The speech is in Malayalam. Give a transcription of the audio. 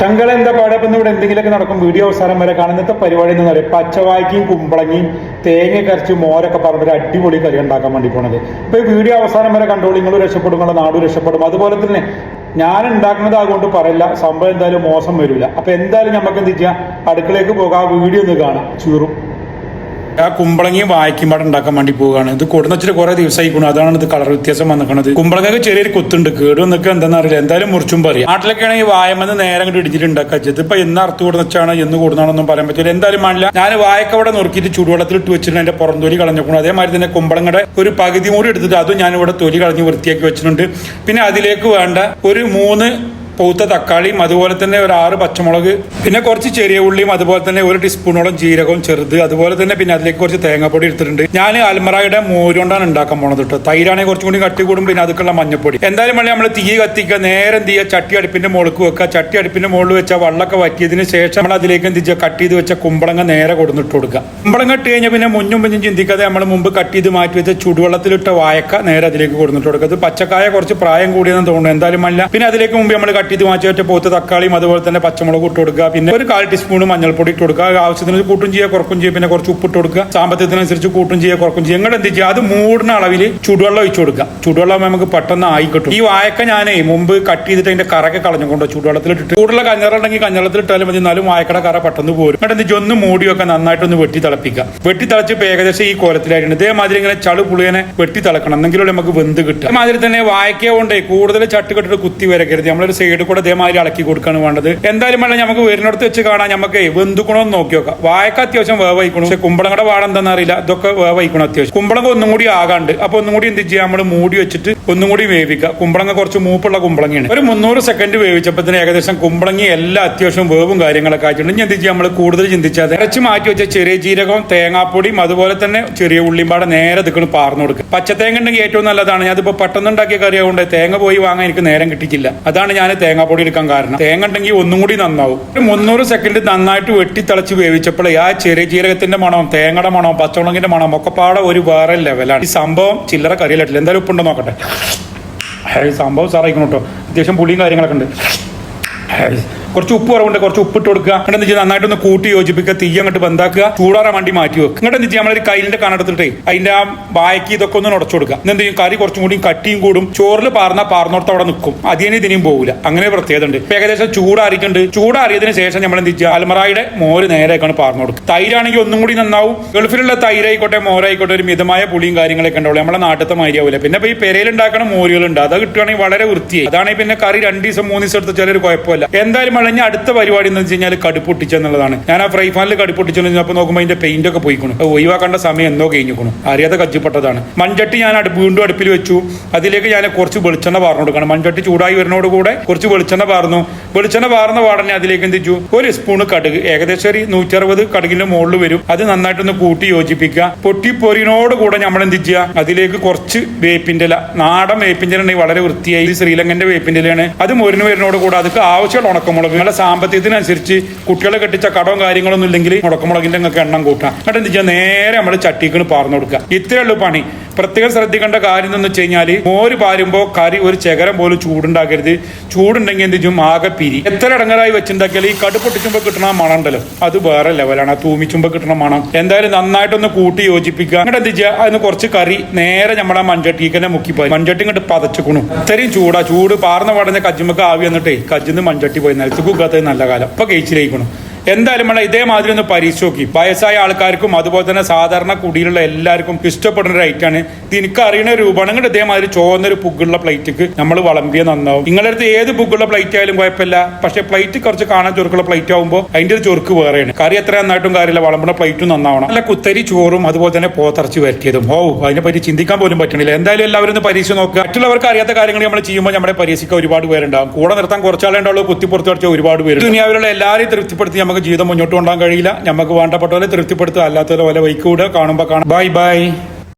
ശങ്കള എന്താ പാടപ്പം ഇവിടെ എന്തെങ്കിലുമൊക്കെ നടക്കും. വീഡിയോ അവസാനം വരെ കാണുന്നത്തെ പരിപാടി എന്ന് പറയും പച്ചവായ്ക്കും കുമ്പളങ്ങിയും തേങ്ങ കരച്ച് മോരൊക്കെ പറഞ്ഞൊരു അടിപൊളി കറി ഉണ്ടാക്കാൻ വേണ്ടി പോണത്. ഇപ്പൊ ഈ വീഡിയോ അവസാനം വരെ കണ്ടോളൂ. നിങ്ങൾ രക്ഷപ്പെടും നിങ്ങളുടെ നാടും രക്ഷപ്പെടും. അതുപോലെ തന്നെ ഞാൻ ഉണ്ടാക്കുന്നത് അതുകൊണ്ട് പറയില്ല. സംഭവം എന്തായാലും മോശം വരില്ല അപ്പൊ എന്തായാലും നമുക്ക് എന്ത് ചെയ്യാം? അടുക്കളയ്ക്ക് പോകാം. ആ വീഡിയോ ഒന്ന് കാണാം. ചൂറും. ആ കുമ്പളങ്ങി വായിക്കും പാടെ ഉണ്ടാക്കാൻ വേണ്ടി പോവുകയാണ്. ഇത് കൊടുന്ന് വെച്ചിട്ട് കുറെ ദിവസമായിക്കണം അതാണ് ഇത് കളർ വ്യത്യാസം വന്നിക്കണത്. കുമ്പളങ്ങക്ക് ചെറിയൊരു കൊത്തുണ്ട്. കേട് വന്നിട്ട് എന്താണെന്ന് അറിയില്ല. എന്തായാലും മുറിച്ചും പറയും. നാട്ടിലൊക്കെ ആണെങ്കിൽ വായമെന്ന് നേരെ അങ്ങോട്ട് ഇടിച്ചിട്ട് ഉണ്ടാക്കുക ഇതിപ്പോ എന്ന് അർത്ഥം കൊടുന്ന് വെച്ചാണ് എന്ന് കൂടുന്നാണെന്നും പറയാൻ പറ്റില്ല. എന്തായാലും മണില്ല ഞാൻ വായക്ക അവിടെ നുറുക്കിയിട്ട് ചൂടുവെള്ളത്തിൽ ഇട്ട് വെച്ചിട്ടുണ്ട്. എന്റെ പുറം തൊലി കളഞ്ഞേക്കണം അതേമാതിരി തന്നെ കുമ്പളങ്ങയുടെ ഒരു പകുതി മൂടി എടുത്തിട്ട് അതും ഞാൻ ഇവിടെ തൊലി കളഞ്ഞ് വൃത്തിയാക്കി വെച്ചിട്ടുണ്ട്. പിന്നെ അതിലേക്ക് വേണ്ട ഒരു മൂന്ന് പൂത്ത തക്കാളിയും അതുപോലെ തന്നെ ഒരു ആറ് പച്ചമുളക് പിന്നെ കുറച്ച് ചെറിയ ഉള്ളിയും അതുപോലെ തന്നെ ഒരു ടീസ്പൂണോളം ജീരകവും ചെറുത് അതുപോലെ തന്നെ പിന്നെ അതിലേക്ക് കുറച്ച് തേങ്ങാപ്പൊടി എടുത്തിട്ടുണ്ട്. ഞാൻ അൽമറായുടെ മോരുകൊണ്ടാണ് ഉണ്ടാക്കാൻ പോണത് കേട്ടോ തൈരാണെങ്കിൽ കുറച്ചും കൂടി കട്ടി കൂടും പിന്നെ അതുക്കുള്ള മഞ്ഞപ്പൊടി. എന്തായാലും വേണ്ടി നമ്മൾ തീ കത്തിക്കുക നേരെ എന്ത് ചെയ്യുക ചട്ടി അടുപ്പിന്റെ മുകളിൽ വെക്കുക. ചട്ടി അടുപ്പിന്റെ മുകളിൽ വെച്ചാൽ വെള്ളമൊക്കെ വറ്റിയതിന് ശേഷം നമ്മൾ അതിലേക്ക് എന്ത് ചെയ്യുക കട്ട് ചെയ്ത് വെച്ച കുമ്പളങ്ങ നേരെ കൊടുത്തിട്ട് കൊടുക്കുക. കുമ്പളങ്ങ ഇട്ട് കഴിഞ്ഞാൽ പിന്നെ മുന്നും മുന്നും ചിന്തിക്കാതെ നമ്മൾ മുമ്പ് കട്ട് ചെയ്ത് മാറ്റി വെച്ച ചുടുവെള്ളത്തിലിട്ട വായക്ക നേരെ അതിലേക്ക് കൊടുത്തിട്ട് കൊടുക്കുക. അത് പച്ചക്കായ കുറച്ച് പ്രായം കൂടിയെന്ന് തോന്നുന്നു എന്തായാലും അല്ല പിന്നെ അതിലേക്ക് മുമ്പ് നമ്മൾ കട്ട് മാറ്റി വെച്ച പോത്ത് തക്കാളിയും അതുപോലെ തന്നെ പച്ചമുളക് ഇട്ട് കൊടുക്കുക. പിന്നെ ഒരു കാൽ ടീസ്പൂൺ മഞ്ഞൾപ്പൊടി ഇട്ട് കൊടുക്കുക. ആവശ്യത്തിന് കൂട്ടും ചെയ്യുക കുറക്കും ചെയ്യുക. പിന്നെ കുറച്ച് ഉപ്പിട്ട് കൊടുക്കുക. സാമ്പത്തികത്തിനനുസരിച്ച് കൂട്ടും ചെയ്യുക കുറക്കും ചെയ്യുക. ഇങ്ങോട്ട് എന്ത് ചെയ്യുക? അത് മൂടുന്ന അളവിൽ ചുടുവെള്ളം ഒഴിച്ചു കൊടുക്കുക. ചുടുവെള്ളം നമുക്ക് പെട്ടെന്ന് ആയി കിട്ടും. ഈ വായക്ക ഞാനേ മുമ്പ് കട്ട് ചെയ്തിട്ട് അതിന്റെ കറക്കെ കളഞ്ഞുകൊണ്ട് ചൂടുവെള്ളത്തിൽ ഇട്ടിട്ട് കൂടുതലുള്ള കഞ്ഞറുണ്ടെങ്കിൽ കഞ്ഞളത്തിൽ ഇട്ടാലും മതി. എന്നാലും വായക്കട കറ പെട്ടെന്ന് പോരും. എന്നിട്ട് എന്ത് ഒന്ന് മൂടിയൊക്കെ നന്നായിട്ടൊന്ന് വെട്ടി തിളപ്പിക്കുക. വെട്ടി തിളച്ച് ഏകദേശം ഈ കോലത്തിലായിട്ടുണ്ട്. ഇതേമാതിരി ഇങ്ങനെ ചളു പുളിയനെ വെട്ടി തിളക്കണം. എന്നെങ്കിലും നമുക്ക് വെന്ത് കിട്ടും അതേമാതിരി തന്നെ വായക്കേ കൊണ്ടേ കൂടുതൽ ചട്ടുകെട്ടിട്ട് കുത്തി വരക്കരുത്. നമ്മളൊരു സൈഡിൽ കൂടെ ഇതേമാതിരി ഇളക്കി കൊടുക്കാണ് വേണ്ടത്. എന്തായാലും വേണ്ട നമുക്ക് വരുന്നിടത്ത് വെച്ച് കാണാൻ നമുക്ക് വെന്തുക്കണമെന്ന് നോക്കി നോക്കാം. വായക്ക അത്യാവശ്യം വേവയിക്കണം പക്ഷെ കുമ്പളങ്ങളുടെ വാട എന്താണെന്ന് അറിയില്ല. ഇതൊക്കെ വേവയിക്കണം അത്യാവശ്യം. കുമ്പളങ്ങ ഒന്നും കൂടി ആകാണ്ട്. അപ്പൊ ഒന്നും കൂടി എന്ത് ചെയ്യാം? നമ്മൾ മൂടി വെച്ചിട്ട് ഒന്നും കൂടി വേവിക്കുക. കുമ്പളങ്ങ കുറച്ച് മൂപ്പുള്ള കുമ്പളങ്ങയാണ്. ഒരു മുന്നൂറ് സെക്കൻഡ് വേവിച്ചപ്പോൾ ഏകദേശം കുമ്പളങ്ങി എല്ലാ അത്യാവശ്യം വേവും കാര്യങ്ങളൊക്കെ ആയിട്ടുണ്ട്. ഇനി എന്ത് ചെയ്യാം? നമ്മൾ കൂടുതൽ ചിന്തിച്ചാൽ ഇറച്ചി മാറ്റി വെച്ച ചെറിയ ജീരകവും തേങ്ങാപ്പൊടിയും അതുപോലെ തന്നെ ചെറിയ ഉള്ളിയും പാടെ നേരെ ഇതുക്കണം പാർന്നു കൊടുക്കുക. പച്ചത്തേങ്ങ ഉണ്ടെങ്കിൽ ഏറ്റവും നല്ലതാണ്. ഞാനിപ്പോ പെട്ടെന്ന് ഉണ്ടാക്കിയ ആയതുകൊണ്ട് തേങ്ങ പോയി വാങ്ങാൻ എനിക്ക് നേരം കിട്ടിയിട്ടില്ല. അതാണ് ഞാൻ തേങ്ങാപ്പൊടി എടുക്കാൻ കാരണം. തേങ്ങ ഉണ്ടെങ്കിൽ ഒന്നും കൂടി നന്നാവും. ഒരു മുന്നൂറ് സെക്കൻഡ് നന്നായിട്ട് വെട്ടി തിളച്ച് വേവിച്ചപ്പോൾ ആ ചെറിയ ജീരകത്തിന്റെ മണം തേങ്ങയുടെ മണം പച്ചമുളകിന്റെ മണം ഒക്കെ പാടെ ഒരു വേറെ ലെവലാണ് ഈ സംഭവം ചില്ലറ കറിയിലായിട്ടില്ല. എന്തായാലും ഉപ്പുണ്ടോ നോക്കട്ടെ. സംഭവം സാറായിക്കണം കേട്ടോ അത്യാവശ്യം പുളിയും കാര്യങ്ങളൊക്കെ ഉണ്ട്. കുറച്ച് ഉപ്പ് കുറവുണ്ട് കുറച്ച് ഉപ്പിട്ട് കൊടുക്കുക. എന്നിട്ട് എന്ത് ചെയ്യുക? നന്നായിട്ടൊന്ന് കൂട്ടി യോജിപ്പിക്കുക. തീ അങ്ങോട്ട് ബന്ധാക്കുക. ചൂടാറാൻ വണ്ടി മാറ്റി വെക്കുക. എന്നിട്ട് എന്ത് ചെയ്യുക? നമ്മളൊരു കയ്യിലിന്റെ കണെടുത്തിട്ടേ അതിന്റെ ആ ബാക്കി ഇതൊക്കെ ഒന്ന് ഉടച്ചു കൊടുക്കുക. എന്ത് ചെയ്യും? കറി കുറച്ചും കൂടി കട്ടിയും കൂടും. ചോറിൽ പാർന്ന പാർന്നോടത്ത് അവിടെ നിൽക്കും. അതിനെ ഇതിനും പോകില്ല അങ്ങനെ പ്രത്യേകത ഉണ്ട്. ഏകദേശം ചൂടാറിയിട്ടുണ്ട്. ചൂടാറിയതിനു ശേഷം നമ്മൾ എന്ത് ചെയ്യുക? അൽമറായുടെ മോര് നേരെയൊക്കെയാണ് പാർന്നു കൊടുക്കുക. തൈരാണെങ്കിൽ ഒന്നും കൂടി നന്നാവും. ഗൾഫിലുള്ള തൈരായിക്കോട്ടെ മോരായിക്കോട്ടെ ഒരു മിതമായ പുളിയും കാര്യങ്ങളൊക്കെ ഉണ്ടാവില്ല നമ്മളെ നാട്ടിലത്തെ മാതിരിയാവില്ല പിന്നെ ഈ പെരയിലുണ്ടാക്കുന്ന മോരുകളുണ്ട്. അത് കിട്ടുകയാണെങ്കിൽ വളരെ വൃത്തിയായി. അതാണെങ്കിൽ പിന്നെ കറി രണ്ട് ദിവസം മൂന്ന് ദിവസം എടുത്ത് ചിലർ കുഴപ്പമില്ല. എന്തായാലും വളഞ്ഞ അടുത്ത പരിപാടി എന്ന് വെച്ച് കഴിഞ്ഞാൽ കടുപ്പൊട്ടിച്ചെന്നുള്ളതാണ് ഞാൻ ആ ഫ്രൈ പാനിൽ കടുപ്പൊട്ടിച്ചെന്ന് അപ്പോൾ നോക്കുമ്പോൾ അതിന്റെ പെയിന്റ് ഒക്കെ പോയിക്കണു. ഒഴിവാക്കേണ്ട സമയം എന്തോ കഴിഞ്ഞിക്കണു. അറിയാതെ കച്ചിപ്പെട്ടതാണ് മൺചട്ടി ഞാൻ അടുപ്പ് വീണ്ടും അടുപ്പിൽ വെച്ചു. അതിലേക്ക് ഞാൻ കുറച്ച് വെളിച്ചെണ്ണ പാർന്നു കൊടുക്കണം. മൺചട്ടി ചൂടായി വരുന്നതോട് കൂടെ കുറച്ച് വെളിച്ചെണ്ണ പാർന്നു. വെളിച്ചെണ്ണ പാർന്ന പാടനെ അതിലേക്ക് എന്ത് ചെയ്തു? ഒരു സ്പൂണ് കടുക്. ഏകദേശം ഒരു നൂറ്ററുപത് കടുകിന്റെ മുകളിൽ വരും. അത് നന്നായിട്ടൊന്ന് കൂട്ടി യോജിപ്പിക്കുക. പൊട്ടിപ്പൊരിനോട് കൂടെ നമ്മൾ എന്ത് ചെയ്യുക? അതിലേക്ക് കുറച്ച് വേപ്പിന്റെ ഇല. നാടൻ വേപ്പിന്റെ ഇല വളരെ വൃത്തിയായി. ശ്രീലങ്കന്റെ വേപ്പിന്റെ ഇലയാണ്. അത് മൊരിന് വരുന്നതോട് കൂടെ അതൊക്കെ ആവശ്യമുള്ള ഉണക്കമുളക് നിങ്ങളുടെ സാമ്പത്തികത്തിനനുസരിച്ച് കുട്ടികളെ കെട്ടിച്ച കടവും കാര്യങ്ങളൊന്നും ഇല്ലെങ്കിൽ മുടക്കമുളകിന്റെ നിങ്ങൾക്ക് എണ്ണം കൂട്ടാം. എന്നിട്ട് എന്ത് നേരെ നമ്മൾ ചട്ടിക്കണ് പാർന്നു കൊടുക്കുക. ഇത്രയുള്ളൂ പണി. പ്രത്യേകം ശ്രദ്ധിക്കേണ്ട കാര്യം എന്ന് വെച്ച് കഴിഞ്ഞാൽ മോര് പാരുമ്പോൾ കറി ഒരു ചകരം പോലും ചൂടുണ്ടാക്കരുത്. ചൂടുണ്ടെങ്കിൽ എന്ത് ചെയ്യും? ആകെ പിരി. എത്ര ഇടങ്ങറായി വെച്ചുണ്ടാക്കിയാൽ ഈ കടുപ്പ് പൊട്ടിച്ചുമ്പോൾ കിട്ടണ മണം ഉണ്ടല്ലോ. അത് വേറെ ലെവലാണ് ആ തൂമിച്ചുമ്പോൾ കിട്ടണ മണം. എന്തായാലും നന്നായിട്ടൊന്ന് കൂട്ടി യോജിപ്പിക്കുക. എന്നിട്ട് എന്ത് ചെയ്യുക അതിന് കുറച്ച് കറി നേരെ നമ്മുടെ മൺചട്ടിക്ക് തന്നെ മുക്കിപ്പോയി മൺചട്ടി ഇങ്ങോട്ട് പതച്ചുക്കണു. ഇത്രയും ചൂടാ. ചൂട് പാർന്ന പാടുന്ന കജ്ജുമൊക്കെ ആവി വന്നിട്ടേ കജ്ജിന്ന് മൺചട്ടി പോയി. നിലത്ത് കുക്കാത്തത് നല്ല കാലം. ഇപ്പൊ കഴിച്ചിലേക്കണം. എന്തായാലും നമ്മൾ ഇതേമാതിരി ഒന്ന് പരീക്ഷ നോക്കി. വയസ്സായ ആൾക്കാർക്കും അതുപോലെ തന്നെ സാധാരണ കുടിയിലുള്ള എല്ലാവർക്കും ഇഷ്ടപ്പെടുന്ന ഒരു ഐറ്റാണ് ഇത് എനിക്ക് അറിയുന്ന രൂപമാണ്. നിങ്ങൾ ഇതേമാതിരി ചോന്നൊരു പുഗുള്ള പ്ലേറ്റിക്ക് നമ്മൾ വളമ്പിയ നന്നാവും. നിങ്ങളുടെ അടുത്ത് ഏത് പുഗുള്ള പ്ലേറ്റ് ആയാലും കുഴപ്പമില്ല. പക്ഷെ പ്ലേറ്റ് കുറച്ച് കാണാൻ ചുരുക്കുള്ള പ്ലേറ്റ് ആകുമ്പോൾ അതിന്റെ ഒരു ചുരുക്ക് വേറെയാണ്. കറി എത്ര നന്നായിട്ടും കാര്യമില്ല. വളമ്പുന്ന പ്ലേറ്റും നന്നാവണം. അല്ല കുത്തരി ചോറും അതുപോലെ തന്നെ പോത്തറച്ച് വരട്ടിയതും. ഓ അതിനെപ്പറ്റി ചിന്തിക്കാൻ പോലും പറ്റണില്ല. എന്തായാലും എല്ലാവരും ഒന്ന് പരീക്ഷ നോക്കുക. മറ്റുള്ളവർക്ക് അറിയാത്ത കാര്യങ്ങൾ നമ്മൾ ചെയ്യുമ്പോൾ നമ്മുടെ പരീക്ഷയ്ക്ക് ഒരുപാട് പേരുണ്ടാവും. കൂടെ നിർത്താൻ കുറച്ചാളേ ഉണ്ടാവുള്ളൂ. കുത്തിപ്പുറത്ത് കുറച്ച് ഒരുപാട് പേര് ദുനിയാവിലുള്ള എല്ലാവരെയും തൃപ്തിപ്പെടുത്തി നമുക്ക് ജീവിതം മുന്നോട്ട് കൊണ്ടുപോകാൻ കഴിയില്ല. നമുക്ക് വേണ്ടപ്പെട്ട പോലെ തൃപ്തിപ്പെടുത്തുക. അല്ലാത്തതുപോലെ വൈക്കൂടെ കാണുമ്പോൾ കാണാം. Bye bye